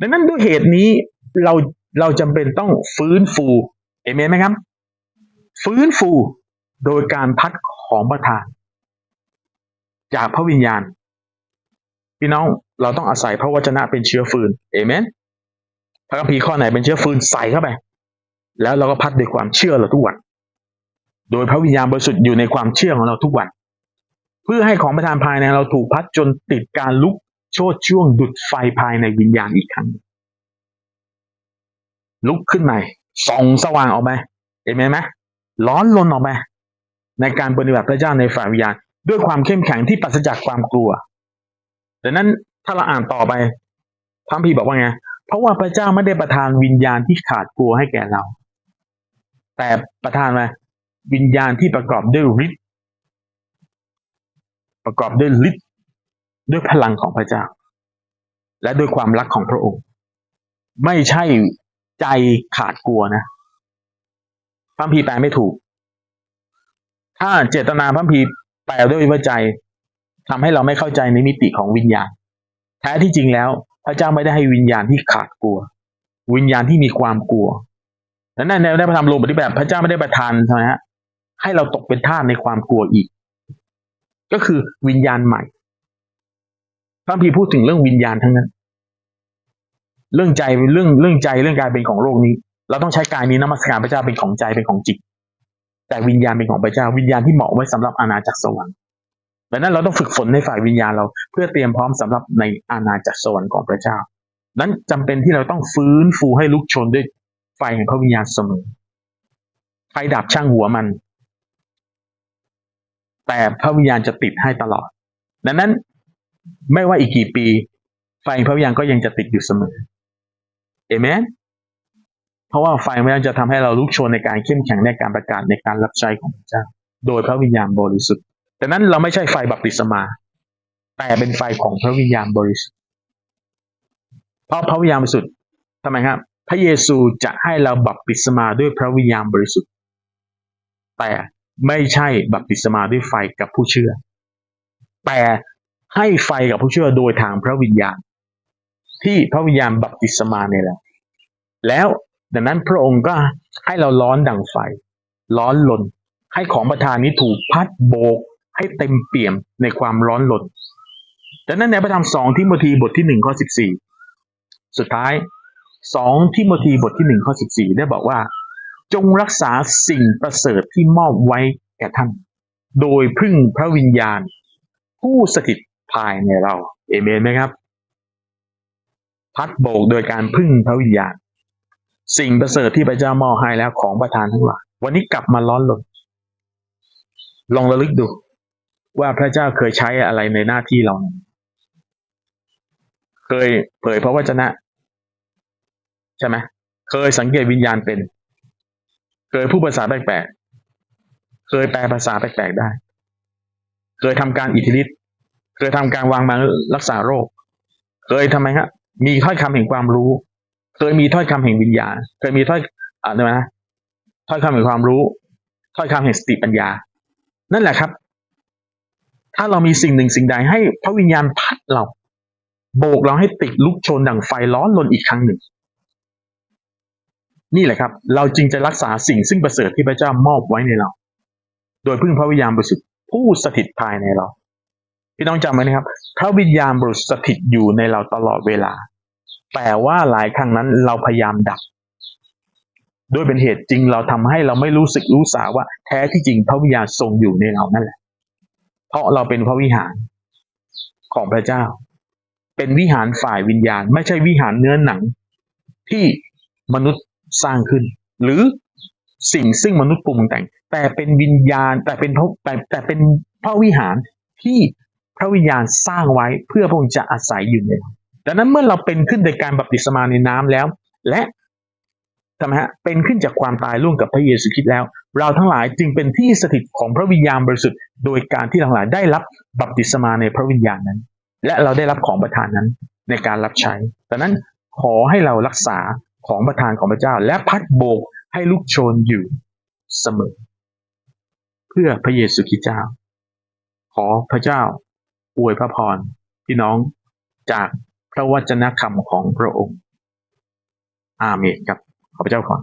ดังนั้นด้วยเหตุนี้เราเราจำเป็นต้องฟื้นฟูเอเมนไหมครับ ฟื้นฟูโดยการพัดของประทาน จากพระวิญญาณ พี่น้องเราต้องอาศัยพระวจนะเป็นเชื้อฟืนเอเมนพระคัมภีร์ข้อไหนเป็นเชื้อฟืนใส่เข้าไป แล้วเราก็พัดด้วยความเชื่อเราทุกวัน โดยพระวิญญาณบริสุทธิ์อยู่ในความเชื่อของเราทุกวัน เพื่อให้ของประทานภายในเราถูกพัดจนติดการลุก โชดช่วงดุดไฟภายในวิญญาณอีกครั้ง ลุกขึ้นใหม่ส่องสว่างออกไปเห็นไหมไหมร้อนลนออกไปในการปฏิบัติพระเจ้าในฝ่ายวิญญาณ ด้วยความเข้มแข็งที่ปราศจากความกลัวดังนั้นถ้าเราอ่านต่อไปพระพีบอกว่าไงเพราะว่าพระเจ้าไม่ได้ประทานวิญญาณที่ขาดกลัวให้แก่เรา แต่ประทานมาวิญญาณที่ประกอบด้วยฤทธิ์ประกอบด้วยฤทธิ์ ด้วยพลังของพระเจ้า และด้วยความรักของพระองค์ ไม่ใช่ใจขาดกลัวนะพระพีแปลไม่ถูก ถ้าเจตนาพระพีแปลด้วยว่าใจทำให้เราไม่เข้าใจในมิติของวิญญาณ แท้ที่จริงแล้ว พระเจ้าไม่ได้ให้วิญญาณที่ขาดกลัว วิญญาณที่มีความกลัวและนั่นในพระธรรมลมบทที่แบบพระเจ้าไม่ได้ประทานใช่ไหมฮะให้เราตกเป็นทาสในความกลัวอีก ก็คือวิญญาณใหม่ พระพีพูดถึงเรื่องวิญญาณทั้งนั้น เรื่องใจเรื่องเรื่องใจเรื่องกายเป็นของโลกนี้ เราต้องใช้กายนี้นมัสการพระเจ้าเป็นของใจเป็นของจิต แต่วิญญาณเป็นของพระเจ้า วิญญาณที่เหมาะไว้สำหรับอาณาจักรสวรรค์ดังนั้นเราต้องฝึกฝนในฝ่ายวิญญาณเราเพื่อเตรียมพร้อมสำหรับในอาณาจักรสวรรค์ของพระเจ้า นั้นจำเป็นที่เราต้องฟื้นฟูให้ลุกชนด้วยไฟแห่งพระวิญญาณเสมอไฟดับช่างหัวมัน แต่พระวิญญาณจะติดให้ตลอด ดังนั้น ไม่ว่าอีกกี่ปี ไฟพระวิญญาณก็ยังจะติดอยู่เสมอเอเมนเพราะว่าไฟพระวิญญาณจะทำให้เราลุกโชนในการเข้มแข็งในการประกาศในการรับใช้ของพระเจ้า โดยพระวิญญาณบริสุทธิ์แต่นั้นเราไม่ใช่ไฟบัพติศมา แต่เป็นไฟของพระวิญญาณบริสุทธิ์เพราะพระวิญญาณบริสุทธิ์ทำไมครับ พระเยซูจะให้เราบัพติศมาด้วยพระวิญญาณบริสุทธิ์ แต่ไม่ใช่บัพติศมาด้วยไฟกับผู้เชื่อ แต่ ให้ไฟกับผู้เชื่อโดยทางพระวิญญาณ ที่พระวิญญาณบัพติศมาเนี่ยแหละ แล้วดังนั้นพระองค์ก็ให้เราร้อนดังไฟ ร้อนลน ให้ของประทานนี้ถูกพัดโบก ให้เต็มเปี่ยมในความร้อนลนดังนั้นในพระธรรมสองทิโมธีบทที่หนึ่งข้อสิบสี่สุดท้ายสองทิโมธีบทที่หนึ่งข้อสิบสี่ได้บอกว่า จงรักษาสิ่งประเสริฐที่มอบไว้แก่ท่าน โดยพึ่งพระวิญญาณ ผู้สถิต ภายในเราเอเมนไหมครับ พัดโบกโดยการพึ่งพระวิญญาณ สิ่งประเสริฐที่พระเจ้ามอบให้แล้วของประทานทั้งหลายวันนี้กลับมาร้อนลนลองระลึกดู ว่าพระเจ้าเคยใช้อะไรในหน้าที่เรา เคยเผยพระวจนะ ใช่ไหมเคยสังเกตวิญญาณเป็น เคยพูดภาษาแปลกๆเคยแปลภาษาแปลกๆได้ เคยทำการอิทธิฤทธิ์ เคยทำการวางมารักษาโรค เคยทำไมฮะ มีถ้อยคำแห่งความรู้ เคยมีถ้อยคำแห่งวิญญาณ เคยมีถ้อยอะไรนะถ้อยคำแห่งความรู้ ถ้อยคำแห่งสติปัญญา นั่นแหละครับ ถ้าเรามีสิ่งหนึ่งสิ่งใดให้พระวิญญาณพัดเรา โบกเราให้ติดลุกโชนดังไฟร้อนลนอีกครั้งหนึ่ง นี่แหละครับ เราจึงจะรักษาสิ่งซึ่งประเสริฐที่พระเจ้ามอบไว้ในเรา โดยพึ่งพระวิญญาณบริสุทธิ์ผู้สถิตภายในเรา พี่น้องจำไว้นะครับพระวิญญาณบริสุทธิ์สถิตอยู่ในเราตลอดเวลา แต่ว่าหลายครั้งนั้นเราพยายามดับ ด้วยเป็นเหตุจริงเราทำให้เราไม่รู้สึกรู้สาว่า แท้ที่จริงพระวิญญาณทรงอยู่ในเรานั่นแหละ เพราะเราเป็นพระวิหารของพระเจ้า เป็นวิหารฝ่ายวิญญาณ ไม่ใช่วิหารเนื้อหนัง ที่มนุษย์สร้างขึ้น หรือสิ่งซึ่งมนุษย์ปรุงแต่ง แต่เป็นวิญญาณแต่เป็นพระแต่แต่เป็นพระวิหารที่ ระวิญญาณสร้างไว้เพื่อพระองค์จะอาศัยอยู่ในดังนั้นเมื่อเราเป็นขึ้นโดยการบัพติศมาในน้ำแล้ว และทำไมฮะเป็นขึ้นจากความตายร่วมกับพระเยซูคริสต์แล้ว เราทั้งหลายจึงเป็นที่สถิตของพระวิญญาณบริสุทธิ์โดยการที่ทั้งหลายได้รับบัพติศมาในพระวิญญาณนั้น และเราได้รับของประทานนั้นในการรับใช้ดังนั้นขอให้เรารักษาของประทานของพระเจ้า และพัดโบกให้ลุกโชนอยู่เสมอ เพื่อพระเยซูคริสต์เจ้า ขอพระเจ้า อวยพระพรพี่น้องจากพระวจนะคำของพระองค์ อาเมนครับ ขอบพระเจ้าขอ